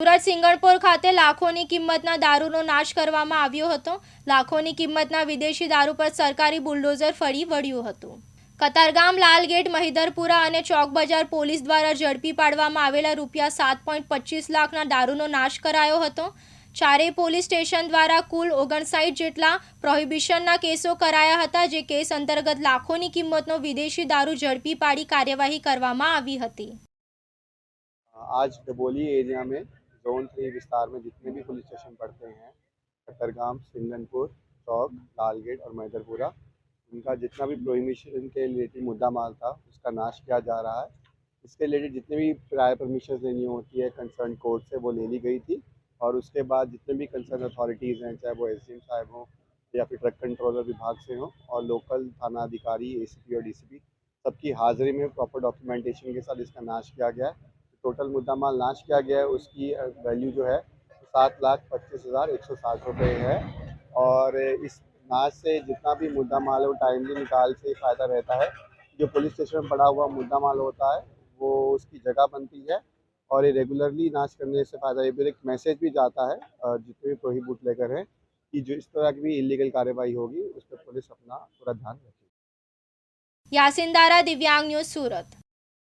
સુરત સિંગણપોર ખાતે લાખોની કિંમતના દારૂનો નાશ કરવામાં આવ્યો હતો. લાખોની કિંમતના વિદેશી દારૂ પર સરકારી બુલડોઝર ફરી વળ્યું હતું. કતારગામ, લાલગેટ મહિદરપુરા અને ચોક બજાર પોલીસ દ્વારા ઝડપી પાડવામાં આવેલા રૂપિયા સાત પોઈન્ટ પચીસ લાખના દારૂનો નાશ કરાયો હતો. ચારેય પોલીસ સ્ટેશન દ્વારા કુલ ઓગણસાઠ જેટલા પ્રોહિબિશનના કેસો કરાયા હતા, જે કેસ અંતર્ગત લાખોની કિંમતનો વિદેશી દારૂ ઝડપી પાડી કાર્યવાહી કરવામાં આવી હતી. આજ ડબોલી એરિયા મેં जोन थ्री विस्तार में जितने भी पुलिस स्टेशन पड़ते हैं कतरगाम सिंगनपुर चौक, लालगेट और मैदरपुरा, उनका जितना भी प्रोहिबिशन के रिलेटेड मुद्दा माल था, उसका नाश किया जा रहा है। इसके रिलेटेड जितने भी प्रायर परमिशन लेनी होती है कंसर्न कोर्ट से वो ले ली गई थी और उसके बाद जितने भी कंसर्न अथॉरिटीज़ हैं, चाहे वो एस साहब हों या फिर ट्रक कंट्रोलर विभाग से हों और लोकल थाना अधिकारी ए और डी सबकी हाजिरी में प्रॉपर डॉक्यूमेंटेशन के साथ इसका नाश किया गया है। टोटल मुद्दा माल लॉन्च किया गया है, उसकी वैल्यू जो है, सात लाख पच्चीस हज़ार एक सौ साठ रुपये है। और इस नाच से जितना भी मुद्दा माल है, वो टाइमली निकाल से फ़ायदा रहता है। जो पुलिस स्टेशन में पड़ा हुआ मुद्दा माल होता है, वो उसकी जगह बनती है और ये रेगुलरली नाच करने से फ़ायदा, ये फिर एक मैसेज भी जाता है जितने भी कोई बुट लेकर हैं, कि जो इस तरह की भी इलीगल कार्रवाई होगी, उस पर पुलिस अपना पूरा ध्यान रखेगी। यासिन दारा, दिव्यांग न्यूज़, सूरत।